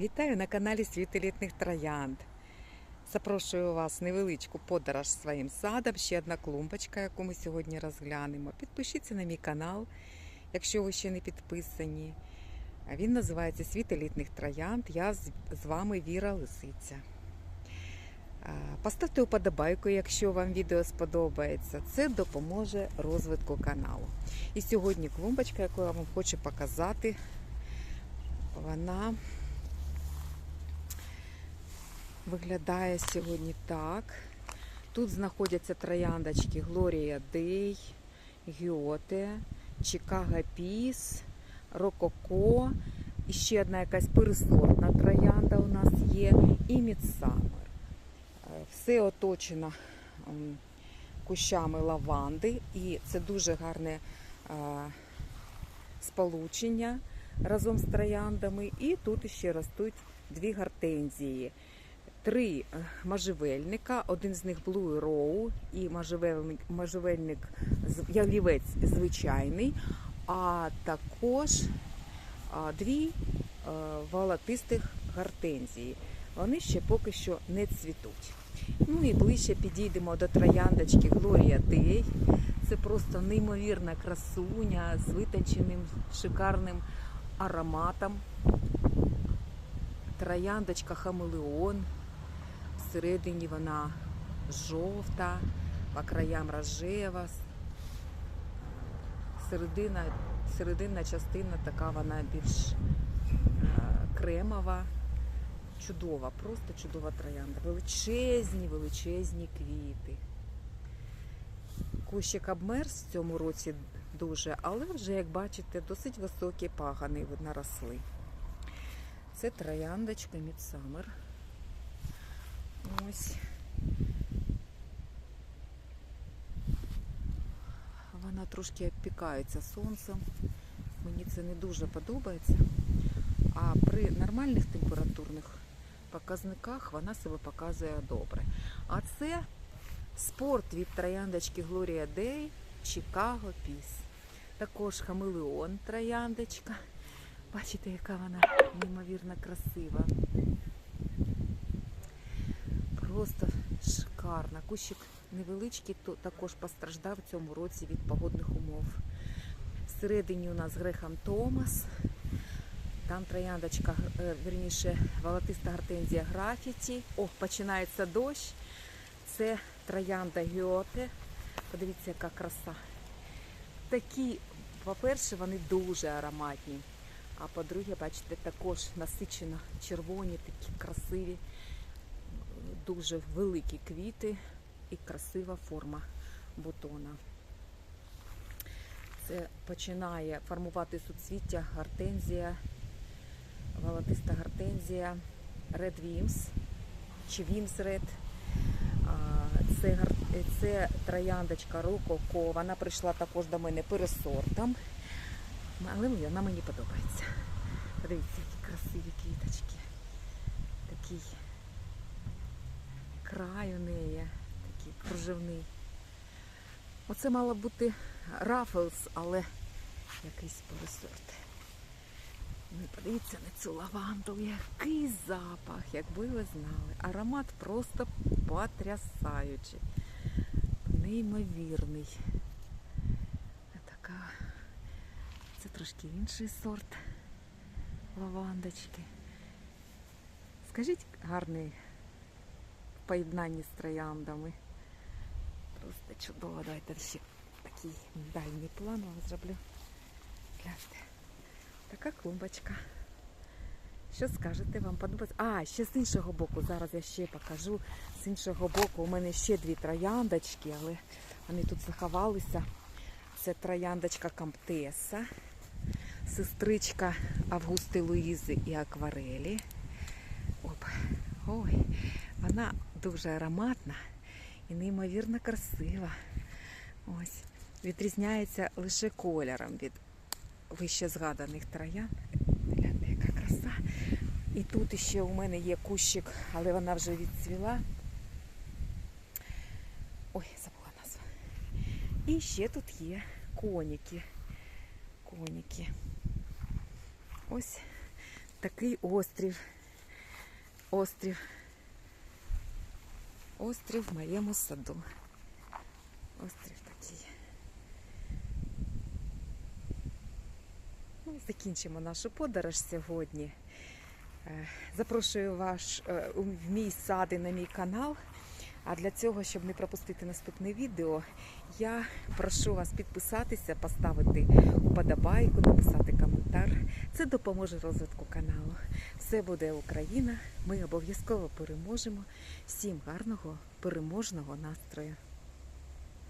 Вітаю на каналі Світ елітних троянд. Запрошую вас невеличку подорож своїм садом. Ще одна клумбочка, яку ми сьогодні розглянемо. Підпишіться на мій канал, якщо ви ще не підписані. Він називається Світ елітних троянд. Я з з вами Віра Лисиця. Поставте вподобайку, якщо вам відео сподобається. Це допоможе розвитку каналу. І сьогодні клумбочка, яку я вам хочу показати, вона виглядає сьогодні так. Тут знаходяться трояндочки Глорія Дей, Гіоте, Чикаго Піс, Рококо. І ще одна якась пересортна троянда у нас є, і Мідсамер. Е, Все оточено кущами лаванди, і це дуже гарне е, сполучення разом з трояндами. І тут ще ростуть дві гортензії. Три е, можжевельника, один з них Blue Row і можжевельник, можжевельник ялівець звичайний, а також дві е, волотистих гортензії. Вони ще поки що не цвітуть. Ну і ближче підійдемо до трояндочки Глорія Дей. Це просто неймовірна красуня з витонченим шикарним ароматом. Трояндочка Хамелеон. Всередині вона жовта, по краям рожева. Середина, серединна частина така вона більш е, кремова. Чудова, просто чудова троянда. Величезні, величезні квіти. Кущик обмерз в цьому році дуже, але вже, як бачите, досить високі пагани наросли. Це трояндочка Мідсамер. Ось. Вона трошки обпікається сонцем. Мені це не дуже подобається. А при нормальних температурних показниках вона себе показує добре. А це спорт від трояндочки Глорія Дей Чикаго Піс. Також хамелеон трояндочка. Бачите, яка вона неймовірно красива. Просто шикарна. Кущик невеличкий, то також постраждав в цьому році від погодних умов. Всередині у нас Грехам Томас. Там трояндочка, е, верніше, волотиста гортензія графіті. О, починається дощ. Це троянда Гьоте. Подивіться, яка краса. Такі, по-перше, вони дуже ароматні. А по-друге, бачите, також насичено червоні, такі красиві, дуже великі квіти і красива форма бутона. Це починає формувати суцвіття гортензія, волотиста гортензія Red Wims чи Wims Red. Це, це трояндочка Рококо. Вона прийшла також до мене пересортом. Але вона мені подобається. Подивіться, які красиві квіточки. Такий край у неї, такий кружевний. Оце мало бути Раффлс, але якийсь пересорт. Ну, і подивіться на цю лаванду, який запах, якби ви знали. Аромат просто потрясаючий. Неймовірний. Така. Це трошки інший сорт лавандочки. Скажіть гарний поєднанні з трояндами. Просто чудово. Давайте ще такий дальній план вам зроблю. Гляньте. Така клумбочка. Що скажете, вам подобається? А, ще з іншого боку, зараз я ще покажу. З іншого боку у мене ще дві трояндочки, але вони тут заховалися. Це трояндочка Камтеса, сестричка Августи Луїзи і Акварелі. Оп. Ой, вона дуже ароматна і неймовірно красива. Ось. Відрізняється лише кольором від вище згаданих троянд. Гляньте, яка краса. І тут ще у мене є кущик, але вона вже відцвіла. Ой, забула назву. І ще тут є коніки. Коніки. Ось такий острів острів. Острів в моєму саду. Острів такий. Ну, закінчимо нашу подорож сьогодні. Е, Запрошую вас е, в мій сад і на мій канал. А для цього, щоб не пропустити наступне відео, я прошу вас підписатися, поставити вподобайку, написати коментар. Це допоможе розвитку каналу. Все буде Україна. Ми обов'язково переможемо. Всім гарного переможного настрою!